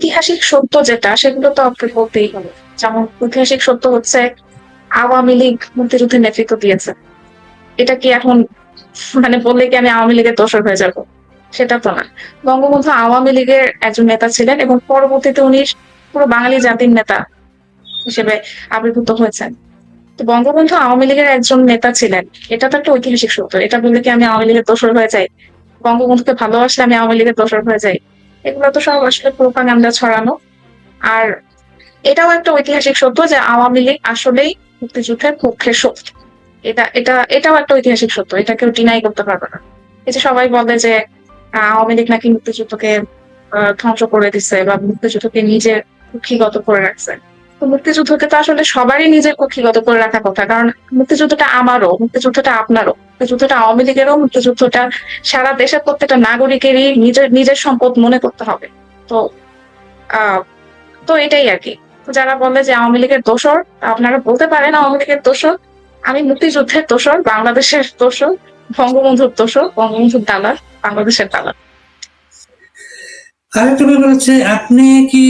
ঐতিহাসিক সত্য যেটা, সেগুলো তো আপনাকে বলতেই হবে। যেমন ঐতিহাসিক সত্য হচ্ছে, আওয়ামী লীগ মুক্তিযুদ্ধের নেতৃত্ব দিয়েছে। এটা কি এখন মানে বললে কি আমি আওয়ামী লীগের দোষর হয়ে যাব? সেটা তো না। বঙ্গবন্ধু আওয়ামী লীগের একজন নেতা ছিলেন এবং পরবর্তীতে উনি পুরো বাঙালি জাতির নেতা হিসেবে আবির্ভূত হয়েছেন। তো বঙ্গবন্ধু আওয়ামী লীগের একজন নেতা ছিলেন। এটা তো একটা ঐতিহাসিক সত্য। এটা বললে কি আমি আওয়ামী লীগের দোষর হয়ে যাই? বঙ্গবন্ধুকে ভালোবাসলে আমি আওয়ামী লীগের দোষর হয়ে যাই? এগুলো তো সব আসলে প্রোপাগান্ডা ছড়ানো। আর এটাও একটা ঐতিহাসিক সত্য যে আওয়ামী লীগ আসলেই মুক্তিযুদ্ধের পক্ষে সত্য এটা এটা, এটাও একটা ঐতিহাসিক সত্য, এটা কেউ ডিনাই করতে পারবে না। এই যে সবাই বলে যে আওয়ামী লীগ নাকি মুক্তিযুদ্ধকে ধ্বংস করে দিচ্ছে বা মুক্তিযুদ্ধকে নিজে কুক্ষিগত করে রাখছে। তো মুক্তিযুদ্ধকে তো আসলে সবারই নিজের কক্ষিগত করে রাখা কথা, কারণ মুক্তিযুদ্ধটা আমারও, মুক্তিযুদ্ধটা আপনারও। মুক্তিযুদ্ধটা আওয়ামী লীগেরও মুক্তিযুদ্ধটা সারা দেশের প্রত্যেকটা নাগরিকেরই নিজের নিজের সম্পদ মনে করতে হবে। তো তো এটাই আর কি। যারা বলে যে আওয়ামী লীগের দোষর আপনারা বলতে পারেন আওয়ামী লীগের দোষর। আমি মুক্তিযুদ্ধের দোষর বাংলাদেশের দোষর বঙ্গবন্ধুর দোষর বঙ্গবন্ধুর দালাল বাংলাদেশের দালাল। আরেকটা ব্যাপার হচ্ছে আপনি কি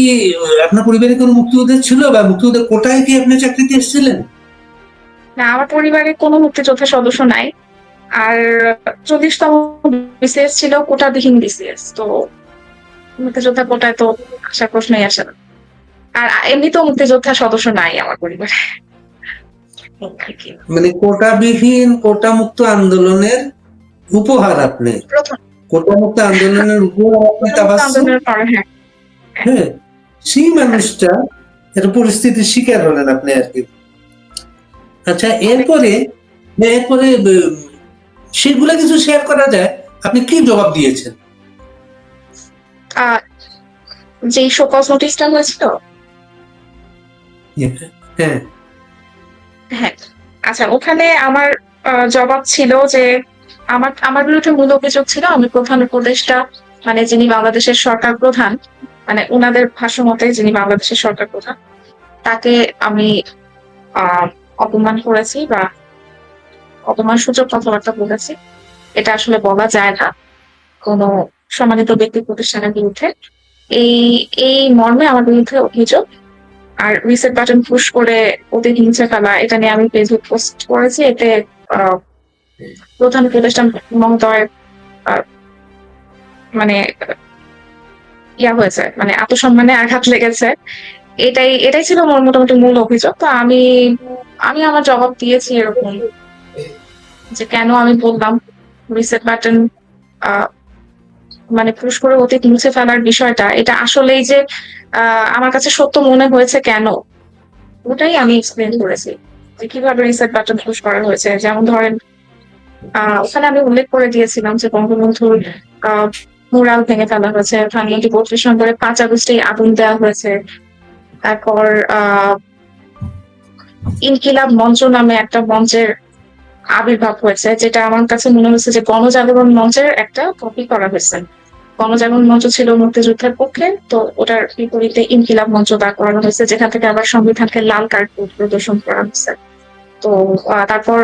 আপনার পরিবারে কোনো মুক্তিযোদ্ধা ছিল বা মুক্তিযোদ্ধা কোটায় কি আপনি চাকরিতে এসেছিলেন? না আমার পরিবারে কোনো মুক্তিযোদ্ধার সদস্য নাই। আর চল্লিশতম বিসিএস ছিল কোটা কোটাবিহীন বিসিএস তো মুক্তিযোদ্ধা কোটায় তো আসার প্রশ্নই আসে না। আর এমনিতেও মুক্তিযোদ্ধা সদস্য নাই আমার পরিবারে। মানে কোটাবিহীন কোটা মুক্ত আন্দোলনের উপহার আপনি? কোটা মুক্ত আন্দোলনের উপহার আপনি হ্যাঁ। হ্যাঁ সেই মানুষটা একটা পরিস্থিতির শিকার হলেন আপনি আর কি। আচ্ছা এরপরে এরপরে সেগুলা কিছু শেয়ার করা যায়। আপনি কি জবাব দিয়েছেন? যে শোকজ নোটিশটা হয়েছিল হ্যাঁ। হ্যাঁ। আচ্ছা ওখানে আমার জবাব ছিল যে আমার আমার বিরুদ্ধে মূল অভিযোগ ছিল আমি প্রধান উপদেষ্টা মানে যিনি বাংলাদেশের সরকার প্রধান মানে ওনাদের ভাষ্য মতে যিনি বাংলাদেশের সরকার প্রধান তাকে আমি আহ অপমান করেছি বা অপমান সূচক কথাবার্তা বলেছি, এটা আসলে বলা যায় না। কোনো সম্মানিত ব্যক্তি প্রতিষ্ঠানের বিরুদ্ধে এই এই মর্মে আমার বিরুদ্ধে অভিযোগ, আর রিসেট বাটন পুশ করে ওদের হিংসা ফেলা, এটা নিয়ে আমি ফেসবুক পোস্ট করেছি, এতে প্রধান উপদেষ্টা মমতায় মানে ইয়া হয়েছে মানে আত্মসম্মানে আঘাত লেগেছে। এটাই এটাই ছিল মোটামুটি মূল অভিযোগ। তো আমি আমি আমার জবাব দিয়েছি এরকম। যে কেন আমি বললাম রিসেট বাটন মানে পুশ করে অতীত মুছে ফেলার বিষয়টা, এটা আসলেই যে আমার কাছে সত্য মনে হয়েছে কেন? ওটাই আমি এক্সপ্লেন করেছি যে কীভাবে রিসেট বাটন পুশ করা হয়েছে। যেমন ধরেন ওখানে আমি উল্লেখ করে দিয়েছিলাম যে বঙ্গবন্ধুর মুরাল ভেঙে ফেলা হয়েছে ধানমন্ত্রী বত্রিশ নম্বরে পাঁচ আগস্টে আগুন দেওয়া হয়েছে। তারপর ইনকিলাব মঞ্চ নামে একটা মঞ্চের আবির্ভাব হয়েছে, যেটা আমার কাছে মনে হচ্ছে যে গণজাগরণ মঞ্চের একটা কপি করা হয়েছে। গণজাগরণ মঞ্চ ছিল মুক্তিযুদ্ধের পক্ষে, তো ওটার বিপরীতে ইনকিলাব মঞ্চ দাঁড় করানো হয়েছে, যেখান থেকে আবার সংবিধানকে লাল কার্ড প্রদর্শন করা হয়েছে। তো তারপর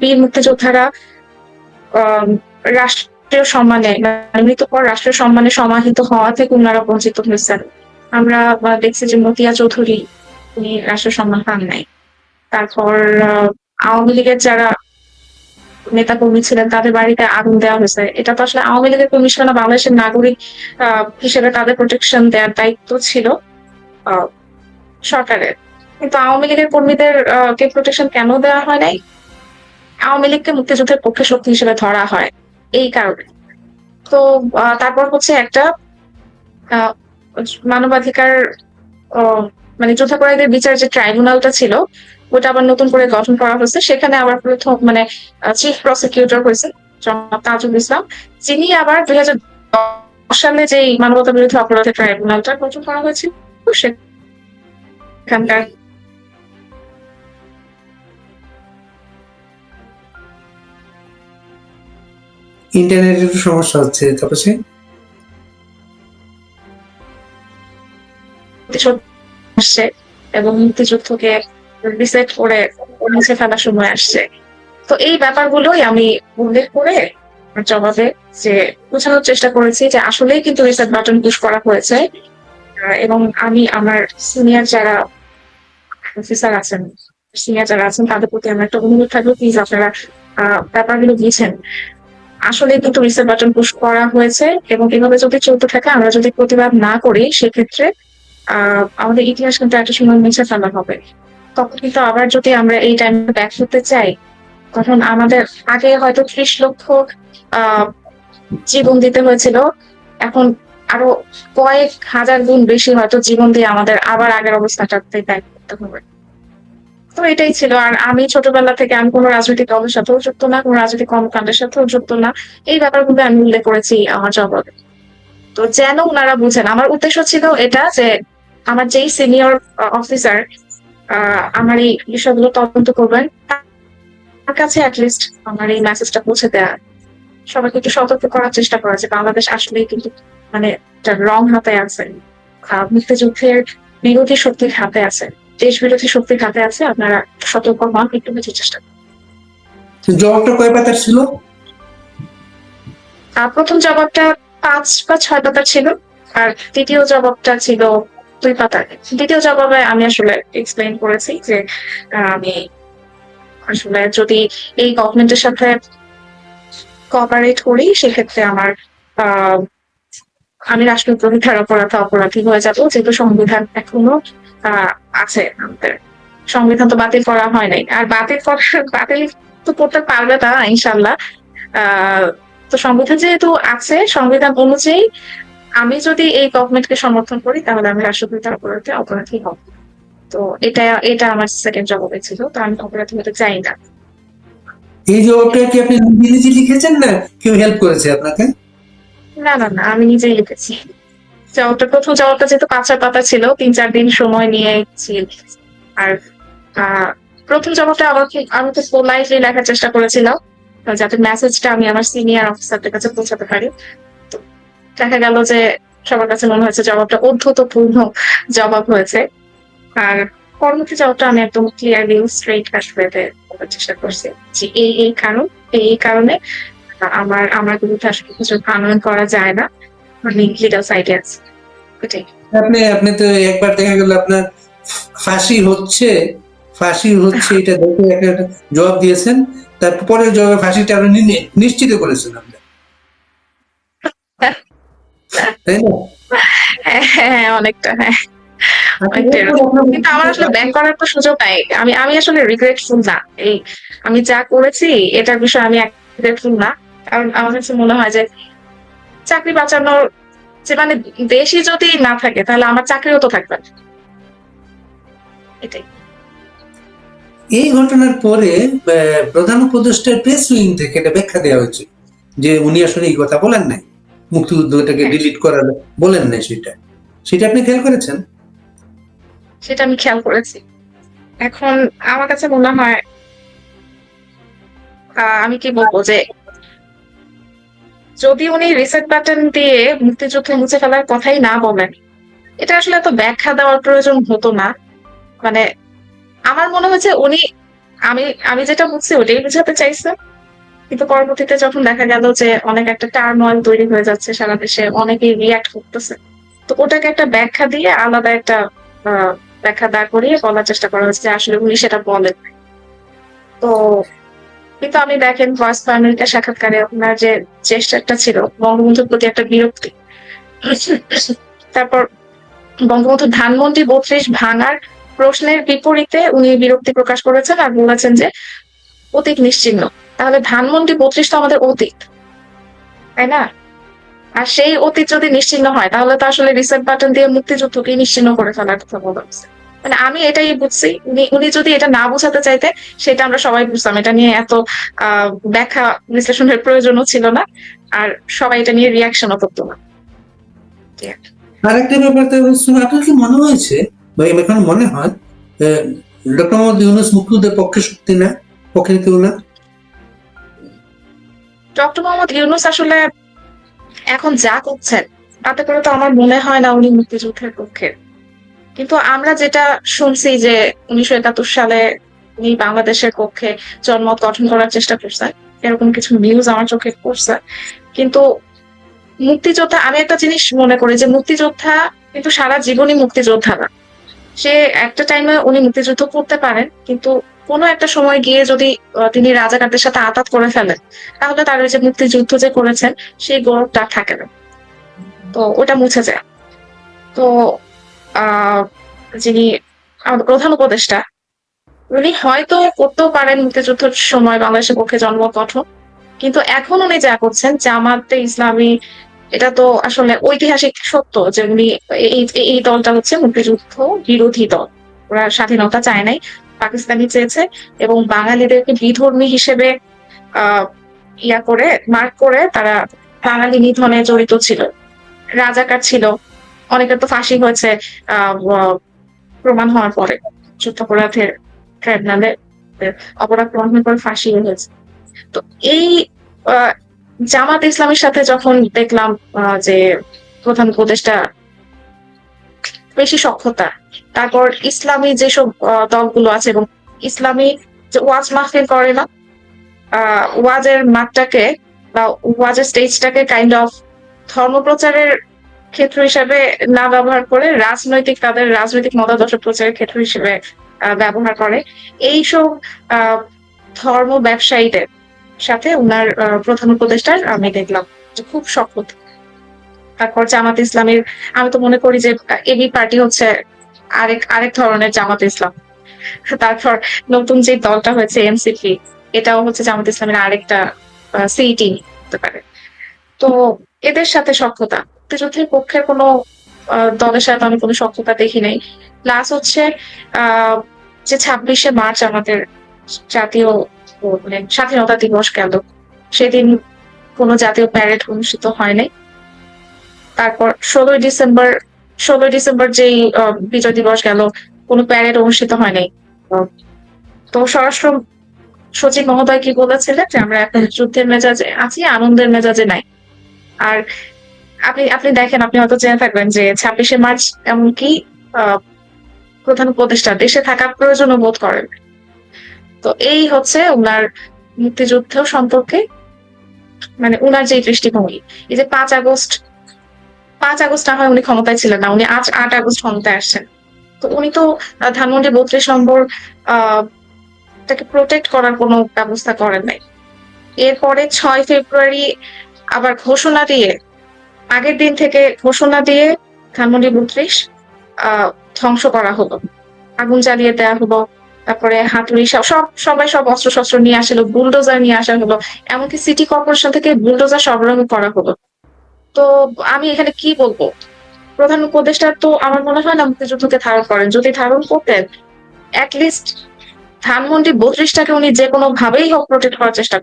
বীর মুক্তিযোদ্ধারা রাষ্ট্রীয় সম্মানে মানে মৃত্যুর পর রাষ্ট্রীয় সম্মানে সমাহিত হওয়া থেকে ওনারা বঞ্চিত হয়েছেন। আমরা দেখছি যে মতিয়া চৌধুরী, উনি রাষ্ট্রীয় সম্মান পান নাই। তারপর আওয়ামী লীগের যারা নেতা কর্মী ছিলেন, তাদের বাড়িতে আগুন দেওয়া হয়েছে। এটা তো আসলে আওয়ামী লীগের কর্মী ছিল না বাংলাদেশের নাগরিক হিসেবে তাদের প্রোটেকশন দেওয়ার দায়িত্ব ছিল সরকারের। কিন্তু আওয়ামী লীগের কর্মীদের কে প্রোটেকশন কেন দেওয়া হয় নাই? আওয়ামী লীগকে মুক্তিযুদ্ধের পক্ষে শক্তি হিসেবে ধরা হয়, এই কারণে। তো তারপর হচ্ছে একটা মানবাধিকার মানে যুদ্ধাপরাধীদের বিচার যে ট্রাইব্যুনালটা ছিল ওটা আবার নতুন করে গঠন করা হয়েছে। সেখানে আবার প্রথম মানে চিফ প্রসিকিউটর হয়েছে জনাব তাজুল ইসলাম। যিনি আবার দুই হাজার সালে যে মানবতা বিরোধী অপরাধের ট্রাইব্যুনালটা গঠন করা হয়েছিল সেখানকার ইন্টারনেটের একটু সমস্যা হচ্ছে তাপসে। এবং মুক্তিযুদ্ধকে রিসেট করে মুছে ফেলার সময় আসছে। তো এই ব্যাপারগুলোই আমি উল্লেখ করে জবাবে যে বোঝানোর চেষ্টা করেছি যে আসলেই কিন্তু রিসেট বাটন পুশ করা হয়েছে। এবং আমি আমার সিনিয়র যারা অফিসার আছেন সিনিয়র যারা আছেন, তাদের প্রতি আমার একটা অনুরোধ থাকবে প্লিজ আপনারা ব্যাপারগুলো দিয়েছেন আসলে কিন্তু রিসেট বাটন পুশ করা হয়েছে এবং এভাবে যদি চলতে থাকে, আমরা যদি প্রতিবাদ না করি, সেক্ষেত্রে আমাদের ইতিহাস কিন্তু একটা সময় মুছে ফেলা হবে। তখন কিন্তু আবার যদি আমরা এই টাইমে ব্যাক করতে চাই, তখন আমাদের আগে হয়তো ত্রিশ লক্ষ জীবন দিতে হয়েছিল। এখন আরও কয়েক হাজার গুণ বেশি হয়তো জীবন দিয়ে আমাদের আবার আগের অবস্থাটাতে ব্যাক করতে হবে। তো এটাই ছিল। আর আমি ছোটবেলা থেকে আমি কোনো রাজনৈতিক দলের সাথেও যুক্ত না, কোনো রাজনৈতিক কর্মকাণ্ডের সাথেও যুক্ত না। এই ব্যাপারগুলো আমি উল্লেখ করেছি আমার জবাবে। তো যেন ওনারা বুঝেন, আমার উদ্দেশ্য ছিল এটা যে আমার যেই সিনিয়র অফিসার আমার এই বিষয়গুলো তদন্ত করবেন। তার কাছে অ্যাটলিস্ট আমার এই মেসেজটা পৌঁছে দেওয়া সবাইকে একটু সতর্ক করার চেষ্টা করা যে বাংলাদেশ আসলেই কিন্তু মানে রং হাতে আছে। মুক্তিযুদ্ধের বিরোধী শক্তির হাতে আছে। দেশ বিরোধী শক্তির হাতে আছে। আপনারা সতর্ক হন একটু বেঁচে চেষ্টা করুন। জবাবটা কয় পাতার ছিল? প্রথম জবাবটা পাঁচ বা ছয় পাতার ছিল। আর দ্বিতীয় জবাবটা ছিল দুই পাতার দ্বিতীয় জবাবে আমি আসলে এক্সপ্লেন করেছি যে আমি আসলে যদি এই গভর্নমেন্টের সাথে কোঅপারেট করি, সেক্ষেত্রে আমার আমি রাষ্ট্রদ্রোহিতার অপরাধ অপরাধী হয়ে যাব, যেহেতু সংবিধান এখনও আছে আমাদের। সংবিধান তো বাতিল করা হয় নাই। আর বাতিল বাতিল তো করতে পারবে না, ইনশাল্লাহ। তো সংবিধান যেহেতু আছে, সংবিধান অনুযায়ী আমি যদি এই গভর্নমেন্টকে সমর্থন করি তাহলে আমি রাষ্ট্রদ্রোহিতার অপরাধে অপরাধী হব। তো এটা এটা আমার সেকেন্ড জবাবে ছিল তো আমি অপরাধী হতে চাই না। এই জবাবটা কি আপনি নিজে নিজে লিখেছেন না কেউ হেল্প করেছে আপনাকে? না না না আমি নিজেই লিখেছি। জবাবটা প্রথম জবাবটা যেহেতু ছয় পাতা ছিল তিন চার দিন সময় নিয়ে ছিল আর প্রথম জবাবটা আমাকে আমি তো পোলাইটলি লেখার চেষ্টা করেছিলাম যাতে মেসেজটা আমি আমার সিনিয়র অফিসারদের কাছে পৌঁছাতে পারি। দেখা গেল যে সবার কাছে মনে হয়েছে জবাবটা অধ্যতপূর্ণ জবাব হয়েছে। আর পরবর্তী জবাবটা আমি একদম ক্লিয়ারলি স্ট্রেট বলার চেষ্টা করছি যে এই এই কারণ, এই এই কারণে আমার আমার বিরুদ্ধে আসলে কিছু আনয়ন করা যায় না। আমি লিগাল সাইডে আছি আপনি আপনি তো একবার দেখা গেল আপনার ফাঁসি হচ্ছে ফাঁসি হচ্ছে, এটা দেখে একটা জবাব দিয়েছেন তারপরে জবাবে ফাঁসিটা আরও নি- নিশ্চিত করেছেন আপনি। তাই না? হ্যাঁ অনেকটা হ্যাঁ। কিন্তু আমার আসলে ব্যাক করার তো সুযোগ নাই। আমি আমি আসলে রিগ্রেটফুল না। এই আমি যা করেছি এটার বিষয়ে আমি রিগ্রেটফুল না। কারণ আমার কাছে মনে হয় যে চাকরি বাঁচানোর যে মানে দেশই যদি না থাকে তাহলে আমার চাকরিও তো থাকবে এটাই। এই ঘটনার পরে প্রধান উপদেষ্টার প্রেস উইং থেকে এটা ব্যাখ্যা দেওয়া হয়েছে। যে উনি আসলে এই কথা বলেন নাই। মুক্তিযুদ্ধটাকে ডিলিট করার বলেন নাই সেটা। সেটা আপনি খেয়াল করেছেন? সেটা আমি খেয়াল করেছি। এখন আমার কাছে মনে হয় আমি কি বলব যে যদি উনি রিসেট বাটন দিয়ে মুক্তিযুদ্ধ মুছে ফেলার কথাই না বলেন এটা আসলে এত ব্যাখ্যা দেওয়ার প্রয়োজন হতো না। মানে আমার মনে হচ্ছে উনি আমি আমি যেটা বুঝছি ওটাই বুঝাতে চাইছে কিন্তু পরবর্তীতে যখন দেখা গেল যে অনেক একটা টার্ময়েল তৈরি হয়ে যাচ্ছে সারা দেশে, অনেকেই রিয়াক্ট করতেছে। তো ওটাকে একটা ব্যাখ্যা দিয়ে আলাদা একটা ব্যাখ্যা দাঁড় করিয়ে বলার চেষ্টা করা হচ্ছে যে আসলে উনি সেটা বলেন তো কিন্তু আমি দেখেন ভয়েস আমেরিকা সাক্ষাৎকারে আপনার যে চেষ্টাটা ছিল, বঙ্গবন্ধুর প্রতি একটা বিরক্তি। তারপর বঙ্গবন্ধু ধানমন্ডি বত্রিশ ভাঙার প্রশ্নের বিপরীতে উনি বিরক্তি প্রকাশ করেছেন আর বলেছেন যে অতীত নিশ্চিহ্ন তাহলে ধানমন্ডি বত্রিশ তো আমাদের অতীত, তাই না? আর সেই অতীত যদি নিশ্চিন্ন হয়, তাহলে তো আসলে রিসেট বাটন দিয়ে মুক্তিযুদ্ধকে নিশ্চিন্ন করে ফেলার কথা বলা হচ্ছে। মানে আমি এটাই বুঝছি, উনি যদি এটা না বোঝাতে চাইতে, সেটা আমরা সবাই বুঝতাম। এটা নিয়ে এত ব্যাখ্যা বিশ্লেষণের প্রয়োজনও ছিল না, আর সবাই এটা নিয়ে রিয়াকশনও করতো না। আরেকটা ব্যাপার তো আপনার কি মনে হয়েছে, বা মনে হয় ডক্টর মোহাম্মদ ইউনুস পক্ষে শক্তি না পক্ষে কেউ না ডক্টর মোহাম্মদ ইউনুস আসলে এখন যা করছেন, তাতে করে তো আমার মনে হয় না উনি মুক্তিযুদ্ধের পক্ষে। কিন্তু আমরা যেটা শুনছি যে উনিশশো একাত্তর সালে উনি বাংলাদেশের পক্ষে জনমত গঠন করার চেষ্টা করছেন, এরকম কিছু নিউজ আমার চোখে পড়ছে। কিন্তু মুক্তিযোদ্ধা, আমি একটা জিনিস মনে করি যে মুক্তিযোদ্ধা কিন্তু সারা জীবনই মুক্তিযোদ্ধা না সে একটা টাইমে উনি মুক্তিযুদ্ধ করতে পারেন, কিন্তু কোনো একটা সময় গিয়ে যদি তিনি রাজাকারদের সাথে আঘাত করে ফেলেন, তাহলে তার ওই যে মুক্তিযুদ্ধ যে করেছেন, সেই গৌরবটা থাকে না। তো ওটা মুছে যায়। তো, আহ, যিনি আমাদের প্রধান উপদেষ্টা, উনি হয়তো করতেও পারেন মুক্তিযুদ্ধের সময় বাংলাদেশের পক্ষে জন্ম গঠন কিন্তু এখন উনি যা করছেন, জামাতে ইসলামী, এটা তো আসলে ঐতিহাসিক সত্য যে উনি এই দলটা হচ্ছে মুক্তিযুদ্ধ বিরোধী দল। ওরা স্বাধীনতা চায় নাই। পাকিস্তানি চেয়েছে এবং বাঙালিদেরকে বিধর্মী হিসেবে ইয়া করে মার্ক করে তারা বাঙালি নিধনে জড়িত ছিল। রাজাকার ছিল। অনেকের তো ফাঁসি হয়েছে প্রমাণ হওয়ার পরে। যুদ্ধাপরাধের ট্রাইব্যুনালে অপরাধ প্রমাণ হওয়ার পরে ফাঁসি হয়েছে। তো এই জামাত ইসলামের সাথে যখন দেখলাম যে প্রধান উপদেষ্টা বেশি সক্ষতা তারপর ইসলামী যেসব দলগুলো আছে এবং ইসলামী যে ওয়াজ মাহফিল করে না ওয়াজের মাঠটাকে বা ওয়াজের স্টেজটাকে কাইন্ড অফ ধর্মপ্রচারের ক্ষেত্র হিসেবে না ব্যবহার করে রাজনৈতিক তাদের রাজনৈতিক মতাদর্শ প্রচারের ক্ষেত্র হিসেবে ব্যবহার করে। এইসব ধর্ম ব্যবসায়ীদের সাথে আহ, প্রধান উপদেষ্টার আমি দেখলাম খুব শপথ তারপর জামাত ইসলামের আমি তো মনে করি যে এবি পার্টি হচ্ছে আরেক আরেক ধরনের জামাত ইসলাম। তারপর নতুন যে দলটা হয়েছে এমসিপি এটাও হচ্ছে জামাত ইসলামের আরেকটা সিটি হতে পারে। তো এদের সাথে সক্ষতা মুক্তিযুদ্ধের পক্ষের কোনো দলের সাথে আমি কোনো সক্ষতা দেখি নাই। প্লাস হচ্ছে যে ছাব্বিশে মার্চ আমাদের জাতীয় মানে স্বাধীনতা দিবস গেল। সেদিন কোনো জাতীয় প্যারেড অনুষ্ঠিত হয় নাই। তারপর ষোলোই ডিসেম্বর ষোলোই ডিসেম্বর যেই বিজয় দিবস গেল, কোনো প্যারেড অনুষ্ঠিত হয়নি। তো স্বরাষ্ট্র সচিব মহোদয় কি বলেছিলেন যে আমরা এখন যুদ্ধের মেজাজে আছি, আনন্দের মেজাজে নাই? আর আপনি আপনি দেখেন, আপনি হয়তো জেনে থাকবেন যে ছাব্বিশে মার্চ এমনকি প্রধান উপদেষ্টা দেশে থাকা প্রয়োজনও বোধ করেন তো এই হচ্ছে উনার মুক্তিযুদ্ধ সম্পর্কে মানে উনার যে দৃষ্টিভঙ্গি। এই যে পাঁচ আগস্ট পাঁচ আগস্ট হয় উনি ক্ষমতায় ছিলেন না, উনি আজ আট আগস্ট ক্ষমতায় আসছেন। তো উনি তো ধানমন্ডি বত্রিশ নম্বর, আহ, তাকে প্রোটেক্ট করার কোনো ব্যবস্থা করেন নাই। এরপরে ছয় ফেব্রুয়ারি আবার ঘোষণা দিয়ে, আগের দিন থেকে ঘোষণা দিয়ে ধানমন্ডি বত্রিশ ধ্বংস করা হলো। আগুন জ্বালিয়ে দেওয়া হলো, তারপরে হাতুড়ি সব সব- সবাই সব অস্ত্র শস্ত্র নিয়ে আসলো বুলডোজার নিয়ে আসা হলো, এমনকি সিটি কর্পোরেশন থেকে বুলডোজার সরবরাহ করা হলো। তো আমি এখানে কি বলব? প্রধান উপদেষ্টা তো আমার মনে হয় না মুক্তিযুদ্ধকে ধারণ করেন। যদি ধারণ করতেন লিস্ট ধানমন্ডি বত্রিশটাকে উনি যে কোনো ভাবেই হোক প্রোটেক্ট করার চেষ্টা